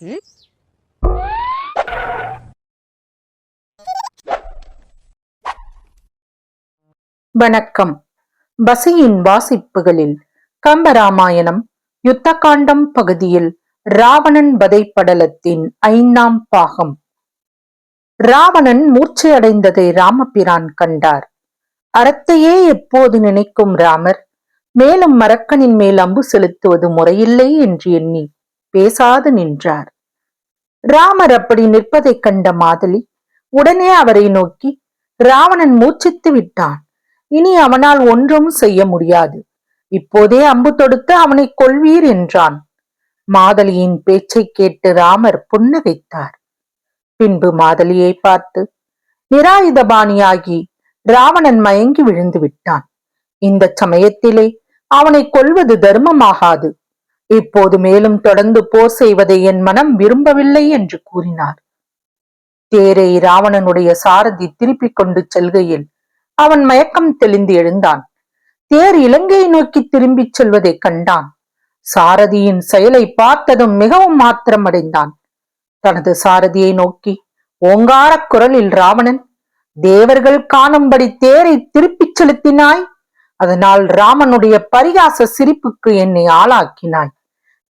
ம்? வணக்கம். பசியின் வாசிப்புகளில் கம்பராமாயணம் யுத்தகாண்டம் பகுதியில் ராவணன் வதைப்படலத்தின் ஐந்தாம் பாகம். ராவணன் மூர்ச்சையடைந்ததை ராமபிரான் கண்டார். அறத்தையே எப்போது நினைக்கும் ராமர்? மேலும் மரக்கனின் மேல் அம்பு செலுத்துவது முறையில்லை என்று எண்ணி பேசாது நின்றார். ராமர் அப்படி நிற்பதைக் கண்ட மாதலி உடனே அவரை நோக்கி ராவணன் மூச்சித்து விட்டான். இனி அவனால் ஒன்றும் செய்ய முடியாது. இப்போதே அம்பு தொடுத்து அவனை கொள்வீர் என்றான். மாதலியின் பேச்சை கேட்டு ராமர் புன்னகைத்தார். பின்பு மாதலியை பார்த்து நிராயுதபாணியாகி ராவணன் மயங்கி விழுந்து விட்டான். இந்த சமயத்திலே அவனை கொல்வது தர்மமாகாது. இப்போது மேலும் தொடர்ந்து போர் செய்வதை என் மனம் விரும்பவில்லை என்று கூறினார். தேரை ராவணனுடைய சாரதி திருப்பிக் கொண்டு செல்கையில் அவன் மயக்கம் தெளிந்து எழுந்தான். தேர் இலங்கையை நோக்கி திரும்பிச் செல்வதை கண்டான். சாரதியின் செயலை பார்த்ததும் மிகவும் மாத்திரம் அடைந்தான். தனது சாரதியை நோக்கி ஓங்காரக் குரலில் ராவணன் தேவர்கள் காணும்படி தேரை திருப்பிச் செலுத்தினாய் அதனால் ராமனுடைய பரிகாச சிரிப்புக்கு என்னை ஆளாக்கினாய்.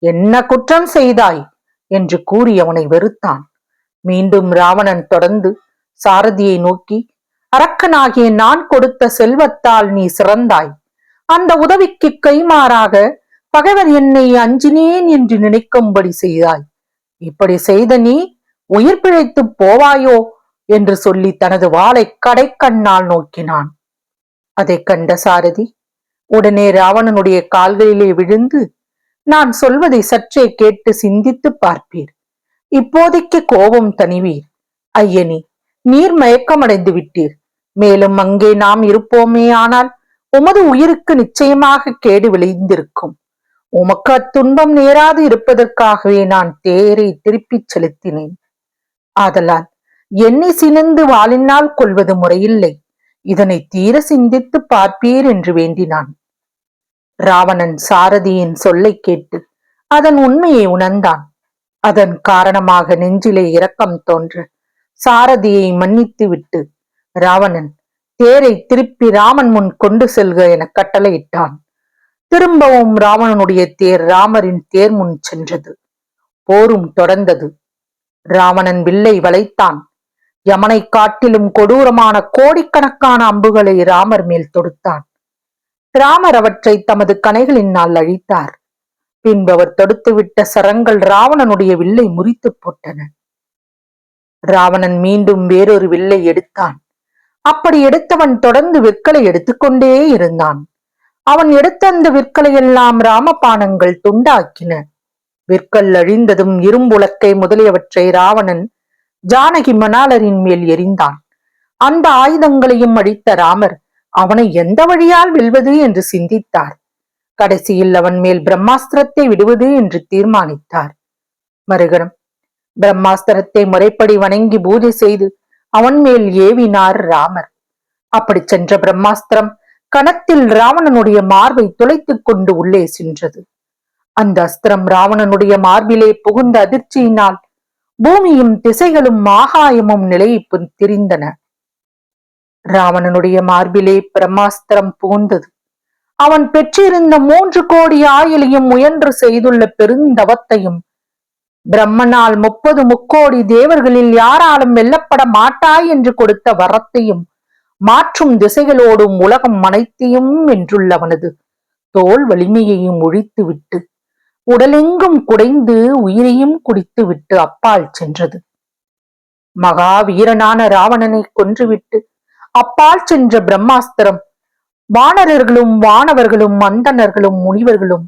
என்ன குற்றம் செய்தாய்? என்று கூறி அவனை வெறுத்தான். மீண்டும் ராவணன் தொடர்ந்து சாரதியை நோக்கி அரக்கனாகிய நான் கொடுத்த செல்வத்தால் நீ சிறந்தாய். அந்த உதவிக்கு கைமாறாக பகைவர் என்னை அஞ்சினேன் என்று நினைக்கும்படி செய்தாய். இப்படி செய்த நீ உயிர் பிழைத்துப் போவாயோ? என்று சொல்லி தனது வாளை கடைக்கண்ணால் நோக்கினான். அதைக் கண்ட சாரதி உடனே ராவணனுடைய கால்களிலே விழுந்து நான் சொல்வதை சற்றே கேட்டு சிந்தித்து பார்ப்பீர். இப்போதைக்கு கோபம் தணிவீர். ஐயனி நீர் மயக்கமடைந்து விட்டீர். மேலும் அங்கே நாம் இருப்போமே ஆனால் உமது உயிருக்கு நிச்சயமாக கேடு விளைந்திருக்கும். உமக்கு அத்துன்பம் நேராது இருப்பதற்காகவே நான் தேரை திருப்பிச் செலுத்தினேன். ஆதலால் என்னை சினந்து வாளினால் கொள்வது முறையில்லை. இதனை தீர சிந்தித்து பார்ப்பீர் என்று வேண்டினான். ராவணன் சாரதியின் சொல்லைக் கேட்டு அதன் உண்மையை உணர்ந்தான். அதன் காரணமாக நெஞ்சிலே இரக்கம் தோன்ற சாரதியை மன்னித்து விட்டு ராவணன் தேரை திருப்பி ராமன் முன் கொண்டு செல்க என கட்டளையிட்டான். திரும்பவும் ராவணனுடைய தேர் ராமரின் தேர் முன் சென்றது. போரும் தொடர்ந்தது. ராவணன் வில்லை வளைத்தான். யமனை காட்டிலும் கொடூரமான கோடிக்கணக்கான அம்புகளை ராமர் மேல் தொடுத்தான். ராமர் அவற்றை தமது கணைகளினால் அழித்தார். பின்பு அவர் தொடுத்துவிட்ட சரங்கள் ராவணனுடைய வில்லை முறித்து போட்டன. ராவணன் மீண்டும் வேறொரு வில்லை எடுத்தான். அப்படி எடுத்தவன் தொடர்ந்து விற்களை எடுத்துக்கொண்டே இருந்தான். அவன் எடுத்த அந்த விற்களையெல்லாம் ராமபானங்கள் துண்டாக்கின. விற்கள் அழிந்ததும் இரும்புலக்கை முதலியவற்றை ராவணன் ஜானகி மணாலரின் மேல் எறிந்தான். அந்த ஆயுதங்களையும் அழித்த ராமர் அவனை எந்த வழியால் வெல்வது என்று சிந்தித்தார். கடைசியில் அவன் மேல் பிரம்மாஸ்திரத்தை விடுவது என்று தீர்மானித்தார். மறுகணம் பிரம்மாஸ்திரத்தை முறைப்படி வணங்கி பூஜை செய்து அவன் மேல் ஏவினார் ராமர். அப்படி சென்ற பிரம்மாஸ்திரம் கணத்தில் ராவணனுடைய மார்பை துளைத்துக் கொண்டு உள்ளே சென்றது. அந்த அஸ்திரம் ராவணனுடைய மார்பிலே புகுந்த அதிர்ச்சியினால் பூமியும் திசைகளும் ஆகாயமும் நிலைப்பு திரிந்தன. ராவணனுடைய மார்பிலே பிரம்மாஸ்திரம் புகுந்தது. அவன் பெற்றிருந்த மூன்று கோடி ஆயிலையும் முயன்று செய்துள்ள பெருந்தவத்தையும் பிரம்மனால் முப்பது முக்கோடி தேவர்களில் யாராலும் வெல்லப்பட மாட்டாய் என்று கொடுத்த வரத்தையும் மாற்றும் திசைகளோடும் உலகம் அனைத்தையும் வென்றுள்ளவனது தோல் வலிமையையும் ஒழித்துவிட்டு உடலெங்கும் குடைந்து உயிரையும் குடித்துவிட்டு அப்பால் சென்றது. மகாவீரனான ராவணனை கொன்றுவிட்டு அப்பால் சென்ற பிரம்மாஸ்திரம். வானரர்களும் வானவர்களும் மந்தனர்களும் முனிவர்களும்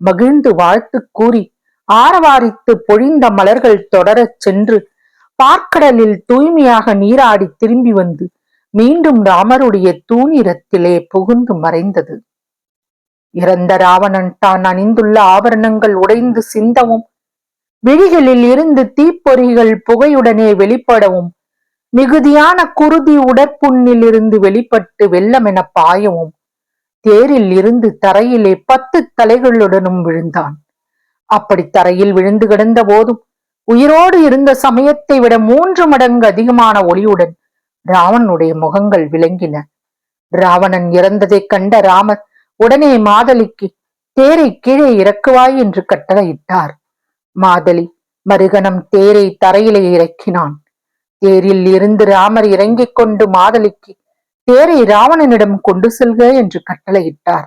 மகிழ்ந்து வாழ்த்து கூறி ஆரவாரித்து பொழிந்த மலர்கள் தொடரச் சென்று பார்க்கடலில் தூய்மையாக நீராடி திரும்பி வந்து மீண்டும் ராமருடைய தூணிரத்திலே புகுந்து மறைந்தது. இறந்த ராவணன் தான் அணிந்துள்ள ஆபரணங்கள் உடைந்து சிந்தவும் விழிகளில் இருந்து தீப்பொறிகள் புகையுடனே வெளிப்படவும் மிகுதியான குருதி உடற்புண்ணிலிருந்து வெளிப்பட்டு வெள்ளமென பாயவும். தேரில் இருந்து தரையிலே பத்து தலைகளுடனும் விழுந்தான். அப்படி தரையில் விழுந்து கிடந்த போதும் உயிரோடு இருந்த சமயத்தை விட மூன்று மடங்கு அதிகமான ஒளியுடன் ராவனுடைய முகங்கள் விளங்கின. ராவணன் இறந்ததைக் கண்ட ராமர் உடனே மாதலிக்கு தேரை கீழே இறக்குவாய் என்று கட்டளையிட்டார். மாதலி மறுகணம் தேரை தரையிலே இறக்கினான். தேரில் இருந்து ராமர் இறங்கிக் கொண்டு மாதலிக்கு தேரை ராவணனிடம் கொண்டு செல்க என்று கட்டளையிட்டார்.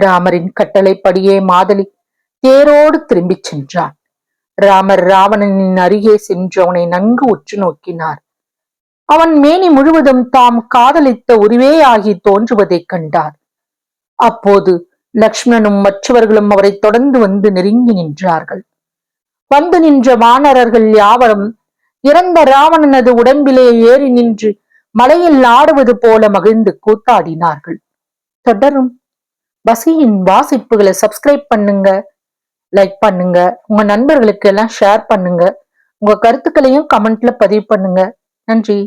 ராமரின் கட்டளைப்படியே மாதலி தேரோடு திரும்பிச் சென்றான். ராமர் ராவணனின் அருகே சென்று அவனை நன்கு உற்று நோக்கினார். அவன் மேனி முழுவதும் தாம் காதலித்த உருவே ஆகி தோன்றுவதைக் கண்டார். அப்போது லக்ஷ்மணனும் மற்றவர்களும் அவரை தொடர்ந்து வந்து நெருங்கி நின்றார்கள். வந்து நின்ற வானரர்கள் யாவரும் இறந்த ராவணனது உடம்பிலே ஏறி நின்று மலையில் ஆடுவது போல மகிழ்ந்து கூத்தாடினார்கள். தொடரும். பசியின் வாசிப்புகளை சப்ஸ்கிரைப் பண்ணுங்க லைக் பண்ணுங்க உங்க நண்பர்களுக்கு எல்லாம் ஷேர் பண்ணுங்க உங்க கருத்துக்களையும் கமெண்ட்ல பதிவு பண்ணுங்க. நன்றி.